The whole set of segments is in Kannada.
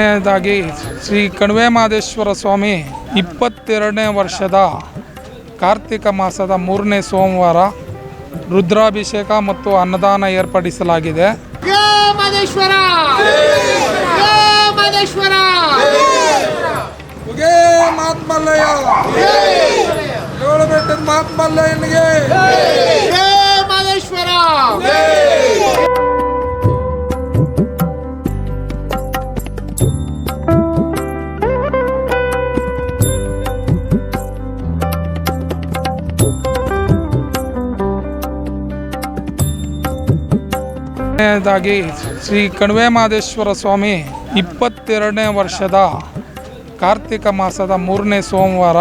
ಮೊದಲನೇದಾಗಿ ಶ್ರೀ ಕಣಿವೆ ಮಹದೇಶ್ವರ ಸ್ವಾಮಿ ಇಪ್ಪತ್ತೆರಡನೇ ವರ್ಷದ ಕಾರ್ತಿಕ ಮಾಸದ ಮೂರನೇ ಸೋಮವಾರ ರುದ್ರಾಭಿಷೇಕ ಮತ್ತು ಅನ್ನದಾನ ಏರ್ಪಡಿಸಲಾಗಿದೆ. ಜಯ ಮೊದಲನೇದಾಗಿ ಶ್ರೀ ಕಣಿವೆ ಮಹದೇಶ್ವರ ಸ್ವಾಮಿ ಇಪ್ಪತ್ತೆರಡನೇ ವರ್ಷದ ಕಾರ್ತಿಕ ಮಾಸದ ಮೂರನೇ ಸೋಮವಾರ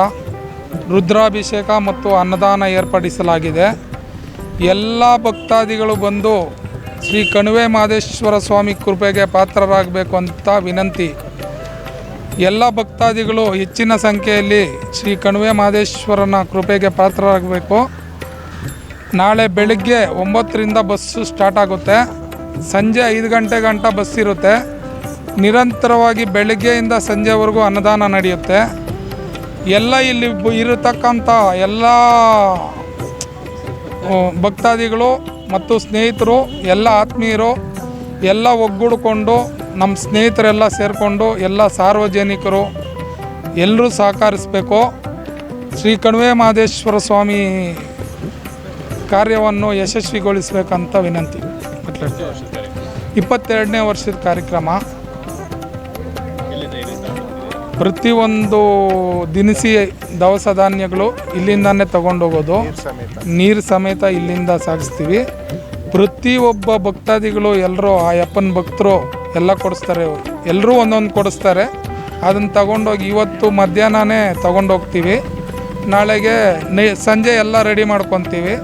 ರುದ್ರಾಭಿಷೇಕ ಮತ್ತು ಅನ್ನದಾನ ಏರ್ಪಡಿಸಲಾಗಿದೆ. ಎಲ್ಲ ಭಕ್ತಾದಿಗಳು ಬಂದು ಶ್ರೀ ಕಣಿವೆ ಮಹದೇಶ್ವರ ಸ್ವಾಮಿ ಕೃಪೆಗೆ ಪಾತ್ರರಾಗಬೇಕು ಅಂತ ವಿನಂತಿ. ಎಲ್ಲ ಭಕ್ತಾದಿಗಳು ಹೆಚ್ಚಿನ ಸಂಖ್ಯೆಯಲ್ಲಿ ಶ್ರೀ ಕಣಿವೆ ಮಹದೇಶ್ವರನ ಕೃಪೆಗೆ ಪಾತ್ರರಾಗಬೇಕು. ನಾಳೆ ಬೆಳಗ್ಗೆ ಒಂಬತ್ತರಿಂದ ಬಸ್ಸು ಸ್ಟಾರ್ಟ್ ಆಗುತ್ತೆ. ಸಂಜೆ ಐದು ಗಂಟೆ ಗಂಟ ಬಸ್ ಇರುತ್ತೆ. ನಿರಂತರವಾಗಿ ಬೆಳಗ್ಗೆಯಿಂದ ಸಂಜೆವರೆಗೂ ಅನ್ನದಾನ ನಡೆಯುತ್ತೆ. ಎಲ್ಲ ಇಲ್ಲಿ ಇರತಕ್ಕಂಥ ಎಲ್ಲ ಭಕ್ತಾದಿಗಳು ಮತ್ತು ಸ್ನೇಹಿತರು, ಎಲ್ಲ ಆತ್ಮೀಯರು, ಎಲ್ಲ ಒಗ್ಗೂಡಿಕೊಂಡು ನಮ್ಮ ಸ್ನೇಹಿತರೆಲ್ಲ ಸೇರಿಕೊಂಡು ಎಲ್ಲ ಸಾರ್ವಜನಿಕರು ಎಲ್ಲರೂ ಸಹಕರಿಸಬೇಕು. ಶ್ರೀ ಕಣಿವೆ ಮಹದೇಶ್ವರ ಸ್ವಾಮಿ ಕಾರ್ಯವನ್ನು ಯಶಸ್ವಿಗೊಳಿಸಬೇಕಂತ ವಿನಂತಿ. ಇಪ್ಪತ್ತೆರಡನೇ ವರ್ಷದ ಕಾರ್ಯಕ್ರಮ. ಪ್ರತಿಯೊಂದು ದಿನಸಿ ದವಸ ಧಾನ್ಯಗಳು ಇಲ್ಲಿಂದಾನೇ ತಗೊಂಡೋಗೋದು. ನೀರು ಸಮೇತ. ಇಲ್ಲಿಂದ ಸಾಗಿಸ್ತೀವಿ. ಪ್ರತಿಯೊಬ್ಬ ಭಕ್ತಾದಿಗಳು ಎಲ್ಲರೂ ಆ ಯಪ್ಪನ ಭಕ್ತರು ಎಲ್ಲ ಕೊಡಿಸ್ತಾರೆ. ಎಲ್ಲರೂ ಒಂದೊಂದು ಕೊಡಿಸ್ತಾರೆ. ಅದನ್ನು ತಗೊಂಡೋಗಿ ಇವತ್ತು ಮಧ್ಯಾಹ್ನನೇ ತಗೊಂಡೋಗ್ತೀವಿ. ನಾಳೆಗೆ ಸಂಜೆ ಎಲ್ಲ ರೆಡಿ ಮಾಡ್ಕೊತೀವಿ.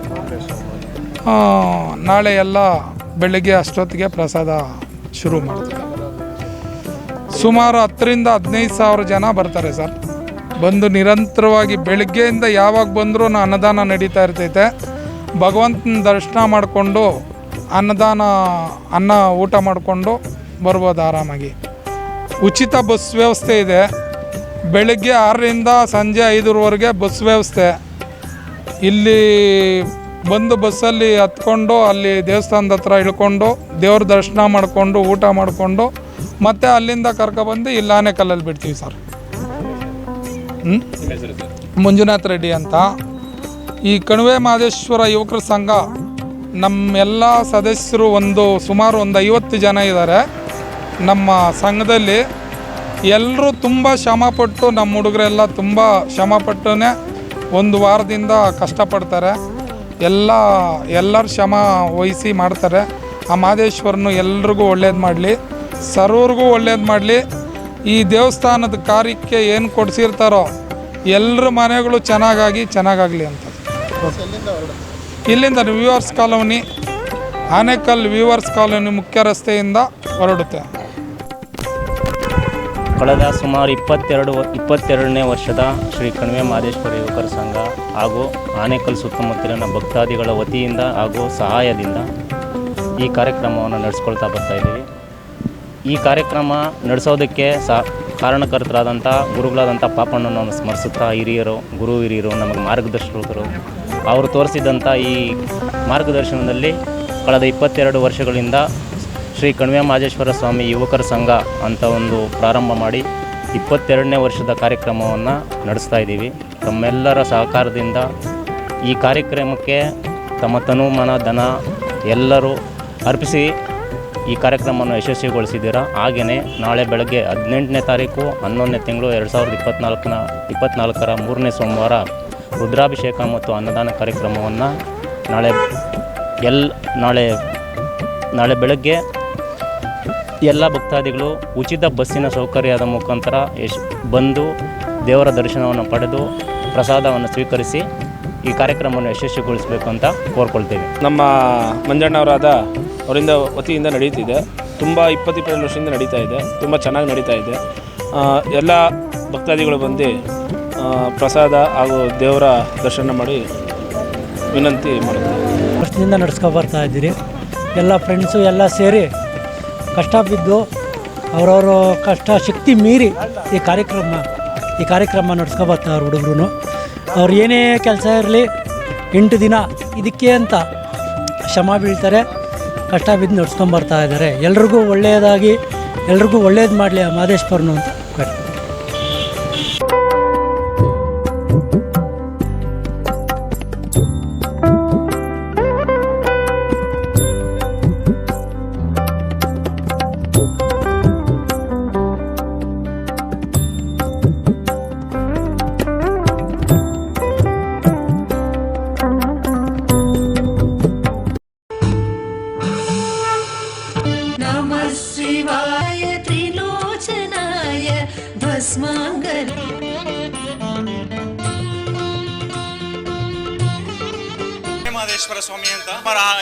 ನಾಳೆ ಎಲ್ಲ ಬೆಳಗ್ಗೆ ಅಷ್ಟೊತ್ತಿಗೆ ಪ್ರಸಾದ ಶುರು ಮಾಡ್ತಾರೆ. ಸುಮಾರು ಹತ್ತರಿಂದ ಹದಿನೈದು ಸಾವಿರ ಜನ ಬರ್ತಾರೆ ಸರ್. ಬಂದು ನಿರಂತರವಾಗಿ ಬೆಳಗ್ಗೆಯಿಂದ ಯಾವಾಗ ಬಂದರೂ ಅನ್ನದಾನ ನಡೀತಾ ಇರ್ತೈತೆ. ಭಗವಂತನ ದರ್ಶನ ಮಾಡಿಕೊಂಡು ಅನ್ನದಾನ, ಅನ್ನ ಊಟ ಮಾಡಿಕೊಂಡು ಬರ್ಬೋದು ಆರಾಮಾಗಿ. ಉಚಿತ ಬಸ್ ವ್ಯವಸ್ಥೆ ಇದೆ. ಬೆಳಗ್ಗೆ ಆರರಿಂದ ಸಂಜೆ ಐದರವರೆಗೆ ಬಸ್ ವ್ಯವಸ್ಥೆ. ಇಲ್ಲಿ ಬಂದು ಬಸ್ಸಲ್ಲಿ ಹತ್ಕೊಂಡು ಅಲ್ಲಿ ದೇವಸ್ಥಾನದ ಹತ್ರ ಇಳ್ಕೊಂಡು ದೇವ್ರ ದರ್ಶನ ಮಾಡಿಕೊಂಡು ಊಟ ಮಾಡಿಕೊಂಡು ಮತ್ತೆ ಅಲ್ಲಿಂದ ಕರ್ಕೊಬಂದು ಇಲ್ಲಾನೆ ಕಲ್ಲಲ್ಲಿ ಬಿಡ್ತೀವಿ ಸರ್. ಹ್ಞೂ ಮಂಜುನಾಥ್ ರೆಡ್ಡಿ ಅಂತ. ಈ ಕಣಿವೆ ಮಹದೇಶ್ವರ ಯುವಕರ ಸಂಘ ನಮ್ಮೆಲ್ಲ ಸದಸ್ಯರು ಒಂದು ಸುಮಾರು ಒಂದು ಐವತ್ತು ಜನ ಇದ್ದಾರೆ. ನಮ್ಮ ಸಂಘದಲ್ಲಿ ಎಲ್ಲರೂ ತುಂಬ ಶ್ರಮಪಟ್ಟು ನಮ್ಮ ಹುಡುಗರೆಲ್ಲ ತುಂಬ ಶ್ರಮಪಟ್ಟೇ ಒಂದು ವಾರದಿಂದ ಕಷ್ಟಪಡ್ತಾರೆ. ಎಲ್ಲ, ಎಲ್ಲರ ಶ್ರಮ ವಹಿಸಿ ಮಾಡ್ತಾರೆ. ಆ ಮಹದೇಶ್ವರನು ಎಲ್ರಿಗೂ ಒಳ್ಳೇದು ಮಾಡಲಿ, ಸರ್ವರಿಗೂ ಒಳ್ಳೇದು ಮಾಡಲಿ. ಈ ದೇವಸ್ಥಾನದ ಕಾರ್ಯಕ್ಕೆ ಏನು ಕೊಡಿಸಿರ್ತಾರೋ ಎಲ್ಲರ ಮನೆಗಳು ಚೆನ್ನಾಗಾಗಿ ಚೆನ್ನಾಗಾಗಲಿ ಅಂತ. ಇಲ್ಲಿಂದ weavers colony, Anekal weavers colony ಮುಖ್ಯ ರಸ್ತೆಯಿಂದ ಹೊರಡುತ್ತೆ. ಕಳೆದ ಸುಮಾರು ಇಪ್ಪತ್ತೆರಡು, ಇಪ್ಪತ್ತೆರಡನೇ ವರ್ಷದ ಶ್ರೀ ಕಣಿವೆ ಮಹದೇಶ್ವರ ಯುವಕರ ಸಂಘ ಹಾಗೂ ಆನೇಕಲ್ ಸುತ್ತಮುತ್ತಲಿನ ಭಕ್ತಾದಿಗಳ ವತಿಯಿಂದ ಹಾಗೂ ಸಹಾಯದಿಂದ ಈ ಕಾರ್ಯಕ್ರಮವನ್ನು ನಡೆಸ್ಕೊಳ್ತಾ ಬರ್ತಾ ಇದ್ದೀವಿ. ಈ ಕಾರ್ಯಕ್ರಮ ನಡೆಸೋದಕ್ಕೆ ಸಹ ಕಾರಣಕರ್ತರಾದಂಥ ಗುರುಗಳಾದಂಥ ಪಾಪಣ್ಣನನ್ನು ಸ್ಮರಿಸುತ್ತಾ ಹಿರಿಯರು, ಗುರು ಹಿರಿಯರು, ನಮಗೆ ಮಾರ್ಗದರ್ಶಕರು, ಅವರು ತೋರಿಸಿದಂಥ ಈ ಮಾರ್ಗದರ್ಶನದಲ್ಲಿ ಕಳೆದ ಇಪ್ಪತ್ತೆರಡು ವರ್ಷಗಳಿಂದ ಶ್ರೀ ಕಣಿವೆ ಮಾಜೇಶ್ವರ ಸ್ವಾಮಿ ಯುವಕರ ಸಂಘ ಅಂತ ಒಂದು ಪ್ರಾರಂಭ ಮಾಡಿ ಇಪ್ಪತ್ತೆರಡನೇ ವರ್ಷದ ಕಾರ್ಯಕ್ರಮವನ್ನು ನಡೆಸ್ತಾ ಇದ್ದೀವಿ. ತಮ್ಮೆಲ್ಲರ ಸಹಕಾರದಿಂದ ಈ ಕಾರ್ಯಕ್ರಮಕ್ಕೆ ತಮ್ಮ ತನು, ಮನ, ಧನ ಎಲ್ಲರೂ ಅರ್ಪಿಸಿ ಈ ಕಾರ್ಯಕ್ರಮವನ್ನು ಯಶಸ್ವಿಗೊಳಿಸಿದ್ದೀರಾ? ಹಾಗೆಯೇ ನಾಳೆ ಬೆಳಗ್ಗೆ ಹದಿನೆಂಟನೇ ತಾರೀಕು, ಹನ್ನೊಂದನೇ ತಿಂಗಳು ಎರಡು ಸಾವಿರದ ಇಪ್ಪತ್ನಾಲ್ಕನ, ಇಪ್ಪತ್ನಾಲ್ಕರ ಮೂರನೇ ಸೋಮವಾರ ರುದ್ರಾಭಿಷೇಕ ಮತ್ತು ಅನ್ನದಾನ ಕಾರ್ಯಕ್ರಮವನ್ನು ನಾಳೆ ಎಲ್, ನಾಳೆ ನಾಳೆ ಬೆಳಗ್ಗೆ ಎಲ್ಲ ಭಕ್ತಾದಿಗಳು ಉಚಿತ ಬಸ್ಸಿನ ಸೌಕರ್ಯದ ಮುಖಾಂತರ ಯಶ್ ಬಂದು ದೇವರ ದರ್ಶನವನ್ನು ಪಡೆದು ಪ್ರಸಾದವನ್ನು ಸ್ವೀಕರಿಸಿ ಈ ಕಾರ್ಯಕ್ರಮವನ್ನು ಯಶಸ್ವಿಗೊಳಿಸಬೇಕು ಅಂತ ಕೋರ್ಕೊಳ್ತೇವೆ ನಮ್ಮ ಮಂಜಣ್ಣವರಾದ ಅವರಿಂದ ವತಿಯಿಂದ ನಡೀತಿದೆ. ತುಂಬ ಇಪ್ಪತ್ತಿಪ್ಪತ್ತು ವರ್ಷದಿಂದ ನಡೀತಾ ಇದೆ. ತುಂಬ ಚೆನ್ನಾಗಿ ನಡೀತಾ ಇದೆ. ಎಲ್ಲ ಭಕ್ತಾದಿಗಳು ಬಂದು ಪ್ರಸಾದ ಹಾಗೂ ದೇವರ ದರ್ಶನ ಮಾಡಿ ವಿನಂತಿ ಮಾಡಿದ್ದೀವಿ ವರ್ಷದಿಂದ ನಡೆಸ್ಕೊ ಬರ್ತಾ ಇದ್ದೀರಿ. ಎಲ್ಲ ಫ್ರೆಂಡ್ಸು ಎಲ್ಲ ಸೇರಿ ಕಷ್ಟ ಬಿದ್ದು ಅವರವ್ರ ಕಷ್ಟ ಶಕ್ತಿ ಮೀರಿ ಈ ಕಾರ್ಯಕ್ರಮ ಈ ಕಾರ್ಯಕ್ರಮ ನಡ್ಸ್ಕೊಬರ್ತಾರೆ ಹುಡುಗರು ಅವ್ರು ಏನೇ ಕೆಲಸ ಇರಲಿ, ಎಂಟು ದಿನ ಇದಕ್ಕೆ ಅಂತ ಶ್ರಮ ಬೀಳ್ತಾರೆ, ಕಷ್ಟ ಬಿದ್ದು ನಡ್ಸ್ಕೊಂಬರ್ತಾ ಇದ್ದಾರೆ. ಎಲ್ರಿಗೂ ಒಳ್ಳೆಯದಾಗಿ ಎಲ್ರಿಗೂ ಒಳ್ಳೇದು ಮಾಡಲಿ ಆ ಮಾದೇಶ್ವರನು ಅಂತ.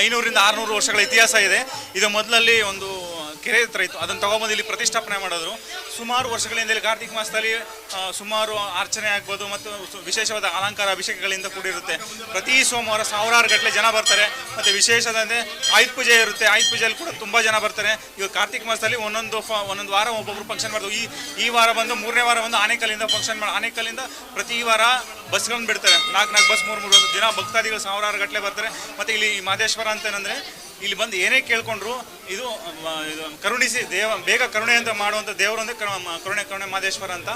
ಐನೂರಿಂದ ಆರುನೂರು ವರ್ಷಗಳ ಇತಿಹಾಸ ಇದೆ. ಇದು ಮೊದಲಲ್ಲಿ ಒಂದು ಕೆರೆ ಹತ್ರ ಇತ್ತು. ಅದನ್ನು ತಗೊಂಬಂದು ಇಲ್ಲಿ ಪ್ರತಿಷ್ಠಾಪನೆ ಮಾಡಿದ್ರು. ಸುಮಾರು ವರ್ಷಗಳಿಂದ ಇಲ್ಲಿ ಕಾರ್ತಿಕ ಮಾಸದಲ್ಲಿ ಸುಮಾರು ಅರ್ಚನೆ ಆಗ್ಬೋದು ಮತ್ತು ವಿಶೇಷವಾದ ಅಲಂಕಾರ ಅಭಿಷೇಕಗಳಿಂದ ಕೂಡಿರುತ್ತೆ. ಪ್ರತಿ ಸೋಮವಾರ ಸಾವಿರಾರು ಗಟ್ಟಲೆ ಜನ ಬರ್ತಾರೆ. ಮತ್ತು ವಿಶೇಷದಂತೆ ಆಯುಧ ಪೂಜೆ ಇರುತ್ತೆ. ಆಯುಧ ಪೂಜೆಯಲ್ಲಿ ಕೂಡ ತುಂಬ ಜನ ಬರ್ತಾರೆ. ಇವಾಗ ಕಾರ್ತಿಕ ಮಾಸದಲ್ಲಿ ಒಂದೊಂದು ಫ ಒಂದೊಂದು ವಾರ ಒಬ್ಬೊಬ್ರು ಫಂಕ್ಷನ್ ಮಾಡ್ತಾರೆ. ಈ ಈ ವಾರ ಬಂದು ಮೂರನೇ ವಾರ ಬಂದು ಆನೇಕಲ್ಲಿಂದ ಫಂಕ್ಷನ್ ಮಾಡಿ ಆನೇಕಲ್ಲಿಂದ ಪ್ರತಿ ವಾರ ಬಸ್ಗಳನ್ನು ಬಿಡ್ತಾರೆ. ನಾಲ್ಕು ನಾಲ್ಕು ಬಸ್ ಮೂರು ಮೂರು ದಿನ ಭಕ್ತಾದಿಗಳು ಸಾವಿರಾರು ಗಟ್ಟಲೆ ಬರ್ತಾರೆ. ಮತ್ತು ಇಲ್ಲಿ ಮಾದೇಶ್ವರ ಅಂತ ಏನಂದರೆ ಇಲ್ಲಿ ಬಂದು ಏನೇ ಕೇಳ್ಕೊಂಡ್ರು ಇದು ಕರುಣಿಸಿ ದೇವ ಬೇಗ ಕರುಣೆ ಅಂತ ಮಾಡುವಂತ ದೇವರೊಂದೇ ಕರುಣೆ ಕರುಣೆ ಮಾದೇಶ್ವರ ಅಂತ.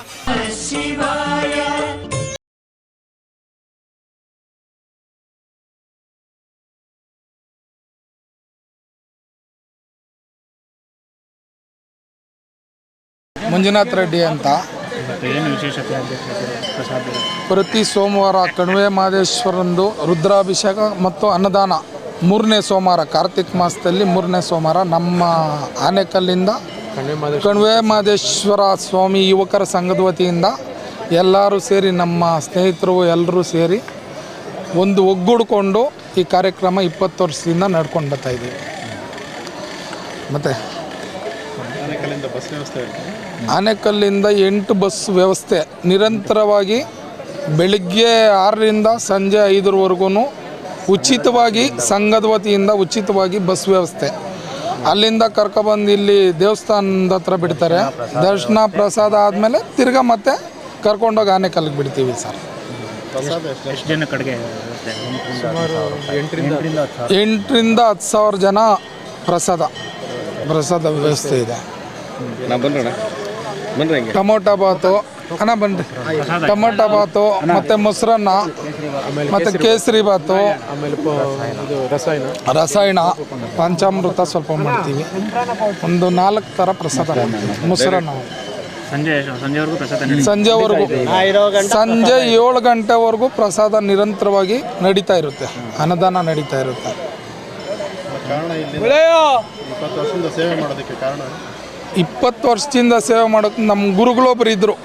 ಮಂಜುನಾಥ್ ರೆಡ್ಡಿ ಅಂತ. ಪ್ರತಿ ಸೋಮವಾರ ಕಣಿವೆ ಮಹದೇಶ್ವರಂದು ರುದ್ರಾಭಿಷೇಕ ಮತ್ತು ಅನ್ನದಾನ. ಮೂರನೇ ಸೋಮವಾರ ಕಾರ್ತಿಕ್ ಮಾಸದಲ್ಲಿ ಮೂರನೇ ಸೋಮವಾರ ನಮ್ಮ ಆನೆಕಲ್ಲಿಂದ ಕಣ್ವೆ ಮಹದೇಶ್ವರ ಸ್ವಾಮಿ ಯುವಕರ ಸಂಘದ ವತಿಯಿಂದ ಎಲ್ಲರೂ ಸೇರಿ ನಮ್ಮ ಸ್ನೇಹಿತರು ಎಲ್ಲರೂ ಸೇರಿ ಒಂದು ಒಗ್ಗೂಡಿಕೊಂಡು ಈ ಕಾರ್ಯಕ್ರಮ ಇಪ್ಪತ್ತು ವರ್ಷದಿಂದ ನಡ್ಕೊಂಡು ಬರ್ತಾ ಇದ್ದೀವಿ ಮತ್ತು? ಆನೆಕಲ್ಲಿಂದ ಎಂಟು ಬಸ್ ವ್ಯವಸ್ಥೆ. ನಿರಂತರವಾಗಿ ಬೆಳಿಗ್ಗೆ ಆರರಿಂದ ಸಂಜೆ ಐದರವರೆಗೂ ಉಚಿತವಾಗಿ ಸಂಘದ ವತಿಯಿಂದ ಉಚಿತವಾಗಿ ಬಸ್ ವ್ಯವಸ್ಥೆ. ಅಲ್ಲಿಂದ ಕರ್ಕೊಬಂದು ಇಲ್ಲಿ ದೇವಸ್ಥಾನದ ಹತ್ರ ಬಿಡ್ತಾರೆ. ದರ್ಶನ ಪ್ರಸಾದ ಆದಮೇಲೆ ತಿರ್ಗಾ ಮತ್ತೆ ಕರ್ಕೊಂಡೋಗಿ ಆನೆಕಲ್ಲಿಗೆ ಬಿಡ್ತೀವಿ ಸರ್. ಎಂಟರಿಂದ ಹತ್ತು ಸಾವಿರ. ಜನ ಪ್ರಸಾದ ಪ್ರಸಾದ ವ್ಯವಸ್ಥೆ ಇದೆ. ಟೊಮೊಟೊ ಬಾತು ಅಣ್ಣ ಬನ್ರಿ ಟೊಮೆಟೊ ಬಾತು ಮತ್ತೆ ಮೊಸರನ್ನ ಮತ್ತೆ ಕೇಸರಿ ಬಾತು ರಸಾಯನ ಪಂಚಾಮೃತ ಸ್ವಲ್ಪ ಮಾಡ್ತೀವಿ ಒಂದು ನಾಲ್ಕು ಥರ ಪ್ರಸಾದ ಮೊಸರನ್ನ. ಸಂಜೆ ಸಂಜೆವರೆಗೂ ಸಂಜೆ ಏಳು ಗಂಟೆವರೆಗೂ ಪ್ರಸಾದ ನಿರಂತರವಾಗಿ ನಡೀತಾ ಇರುತ್ತೆ. ಅನ್ನದಾನ ನಡೀತಾ ಇರುತ್ತೆ. ಇಪ್ಪತ್ತು ವರ್ಷದಿಂದ ಸೇವೆ ಮಾಡೋಕೆ ನಮ್ಮ ಗುರುಗಳೊಬ್ರು ಇದ್ದರು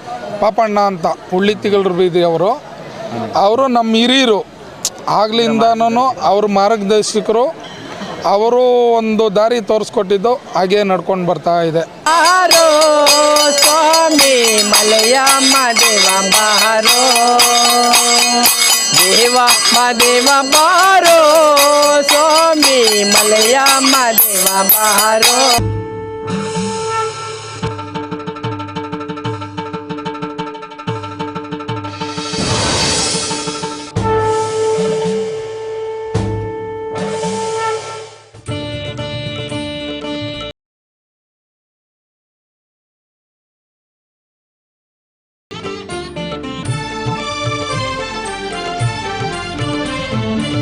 ಪಾಪಣ್ಣ ಅಂತ ಉಳ್ಳಿತಿಗಳ್ರು ಬೀದಿ ಅವರು ಅವರು ನಮ್ಮ ಹಿರಿಯರು. ಆಗ್ಲಿಂದನೂ ಅವ್ರ ಮಾರ್ಗದರ್ಶಕರು, ಅವರು ಒಂದು ದಾರಿ ತೋರಿಸ್ಕೊಟ್ಟಿದ್ದು ಹಾಗೆ ನಡ್ಕೊಂಡು ಬರ್ತಾ ಇದೆ. ಸ್ವಾಮಿ, ಮಲಯಮ್ಮ ದೇವ ಬಾರೋ ಸ್ವಾಮಿ